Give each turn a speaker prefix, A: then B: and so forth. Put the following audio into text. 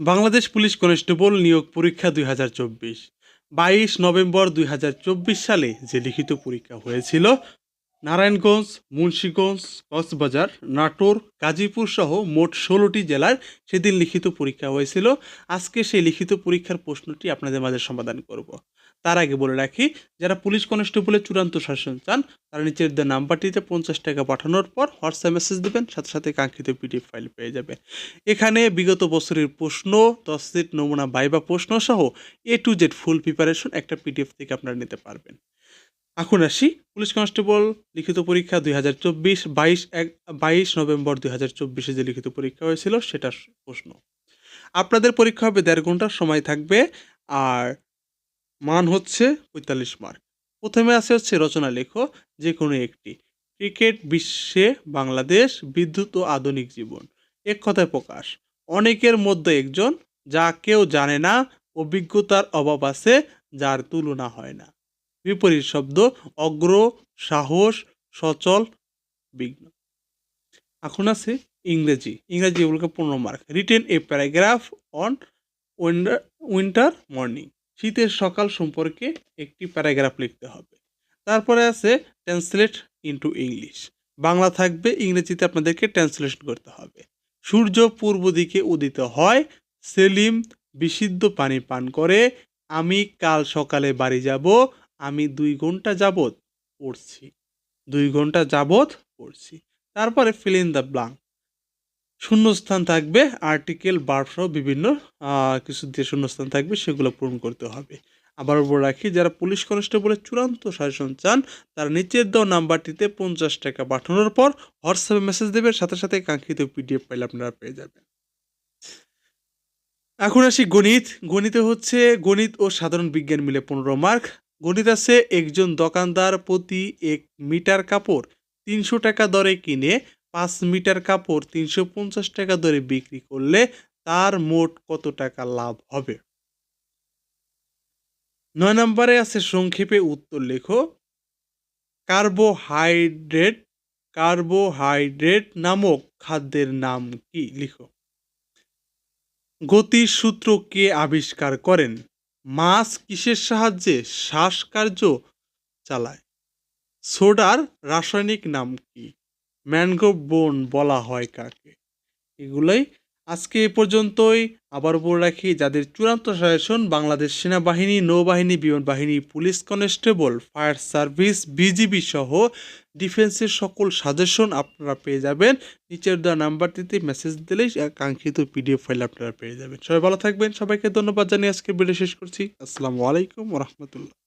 A: Bangladesh police constable নিয়োগ পরীক্ষা দুই হাজার চব্বিশ। বাইশ নভেম্বর দুই হাজার চব্বিশ সালে যে লিখিত পরীক্ষা হয়েছিল নারায়ণগঞ্জ, মুন্সীগঞ্জ, কক্সবাজার, নাটোর, গাজীপুর সহ মোট ষোলোটি জেলার সেদিন লিখিত পরীক্ষা হয়েছিল। আজকে সেই লিখিত পরীক্ষার প্রশ্নটি আপনাদের মাঝে সমাধান করব। তার আগে বলে রাখি, যারা পুলিশ কনস্টেবলের চূড়ান্ত শাসন চান, তারা নিচের দেওয়া নাম্বারটিতে পঞ্চাশ টাকা পাঠানোর পর হোয়াটসঅ্যাপ মেসেজ দেবেন, সাথে সাথে কাঙ্ক্ষিত পিডিএফ ফাইল পেয়ে যাবে। এখানে বিগত বছরের প্রশ্ন দশ সেট নমুনা, বাইবা প্রশ্ন সহ A to Z full preparation একটা পিডিএফ থেকে আপনারা নিতে পারবেন। এখন আসি পুলিশ কনস্টেবল লিখিত পরীক্ষা দুই হাজার চব্বিশ, বাইশ এক, বাইশ নভেম্বর দুই হাজার চব্বিশে যে লিখিত পরীক্ষা হয়েছিল সেটার প্রশ্ন। আপনাদের পরীক্ষা হবে দেড় ঘণ্টার সময় থাকবে, আর মান হচ্ছে পঁয়তাল্লিশ মার্ক। প্রথমে আছে হচ্ছে রচনা লেখো যে কোনো একটি। ক্রিকেট বিশ্বে বাংলাদেশ বিদ্যুৎ ও আধুনিক জীবন। এক কথায় প্রকাশ। অনেকের মধ্যে একজন, যা কেউ জানে না, অভিজ্ঞতার অভাব আছে, যার তুলনা হয় না। বিপরীত শব্দ অগ্র, সাহস, সচল, বিঘ্ন। এখন আছে ইংরেজি। ইংরেজি এগুলোকে পনেরো mark written a paragraph on winter winter morning শীতের সকাল সম্পর্কে একটি প্যারাগ্রাফ লিখতে হবে। তারপরে আছে ট্রান্সলেট ইনটু ইংলিশ বাংলা থাকবে, ইংরেজিতে আপনাদেরকে ট্রান্সলেশন করতে হবে। সূর্য পূর্ব দিকে উদিত হয়, সেলিম বিশুদ্ধ পানি পান করে, আমি কাল সকালে বাড়ি যাব আমি দুই ঘণ্টা যাবৎ পড়ছি। দুই ঘণ্টা যাবৎ পড়ছি। তারপরে ফিল ইন দ্য ব্লাঙ্ক শূন্যস্থান থাকবে আর্টিকেল বার্ব সহ বিভিন্ন কিছু দিয়ে শূন্যস্থান থাকবে, সেগুলো পূরণ করতে হবে। আবার বলে রাখি, যারা পুলিশ কনস্টেবলের চূড়ান্ত শাসন চান, তারা নিচের দেওয়া নাম্বারটিতে পঞ্চাশ টাকা পাঠানোর পর হোয়াটসঅ্যাপে মেসেজ দেবে সাথে সাথে কাঙ্ক্ষিত পিডিএফ ফাইল আপনারা পেয়ে যাবেন। এখন আসি গণিত। গণিতে হচ্ছে গণিত ও সাধারণ বিজ্ঞান মিলে পনেরো মার্ক গণিত আছে একজন দোকানদার প্রতি এক মিটার কাপড় তিনশো টাকা দরে কিনে পাঁচ মিটার কাপড় তিনশো পঞ্চাশ টাকা দরে বিক্রি করলে তার মোট কত টাকা লাভ হবে? নয় নম্বরে আছে সংক্ষেপে উত্তর লেখো। কার্বোহাইড্রেট কার্বোহাইড্রেট নামক খাদ্যের নাম কি? লিখো। গতির সূত্র কে আবিষ্কার করেন? মাছ কিসের সাহায্যে শ্বাসকার্য চালায়? সোডার রাসায়নিক নাম কি? ম্যানগ্রোভ বন বলা হয় কাকে? এগুলোই আজকে এ পর্যন্তই। আবার বলে রাখি, যাদের চূড়ান্ত সাজেশন বাংলাদেশ সেনাবাহিনী, নৌবাহিনী, বিমান বাহিনী, police constable, fire service, BGB সহ ডিফেন্সের সকল সাজেশন আপনারা পেয়ে যাবেন। নিচের দেওয়া নাম্বারটিতে মেসেজ দিলেই কাঙ্ক্ষিত পিডিএফ ফাইল আপনারা পেয়ে যাবেন। সবাই ভালো থাকবেন। সবাইকে ধন্যবাদ জানিয়ে আজকে ভিডিও শেষ করছি। আসসালামু আলাইকুম রহমতুল্লাহ।